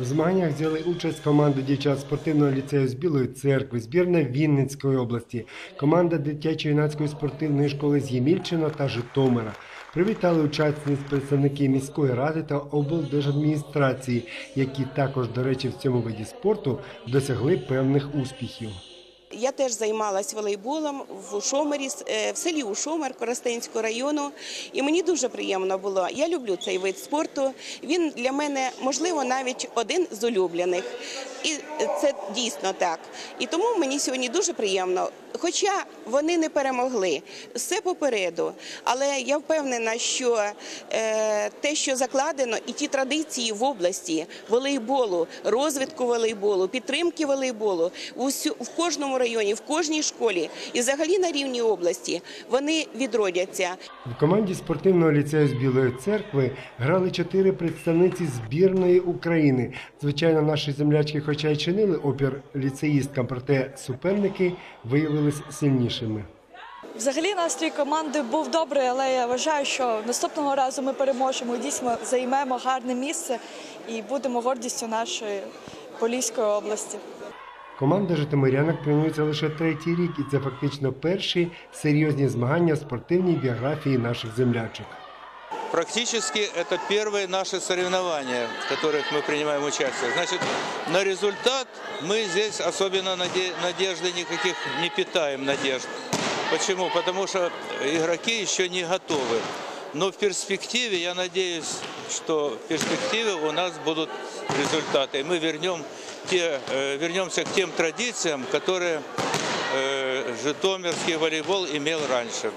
В змаганнях взяли участь команда дівчат спортивного ліцею з Білої церкви, збірна Вінницької області, команда дитячо-юнацької спортивної школи з Ємільчина та Житомира. Привітали учасниць представники міської ради та облдержадміністрації, які також, до речі, в цьому виді спорту досягли певних успіхів. Я теж займалась волейболом в Ушомері, е, в селі Ушомер Коростенського району, і мені дуже приємно було. Я люблю цей вид спорту. Він для мене, можливо, навіть один з улюблених. І це дійсно так. І тому мені сьогодні дуже приємно. Хоча вони не перемогли, все попереду. Але я впевнена, що е, те, що закладено, і ті традиції в області волейболу, розвитку волейболу, підтримки волейболу в кожному районі, в кожній школі і взагалі на рівні області вони відродяться. В команді спортивного ліцею з Білої церкви грали чотири представниці збірної України. Звичайно, наші землячки, хоча й чинили опір ліцеїсткам, проте суперники виявились сильнішими. Взагалі настрій команди був добрий, але я вважаю, що наступного разу ми переможемо. Дійсно займемо гарне місце і будемо гордістю нашої Поліської області. Команда житомирянок тренується лише третій рік, і це фактично перші серйозні змагання в спортивній біографії наших землячок. Практически это первые наши соревнования, в которых мы принимаем участие. Значит, на результат мы здесь особенно наде- надежды никаких не питаем надежд. Почему? Потому что игроки еще не готовы. Но в перспективе, я надеюсь, что в перспективе у нас будут результаты. И мы вернем те, э, вернемся к тем традициям, которые э, житомирский волейбол имел раньше.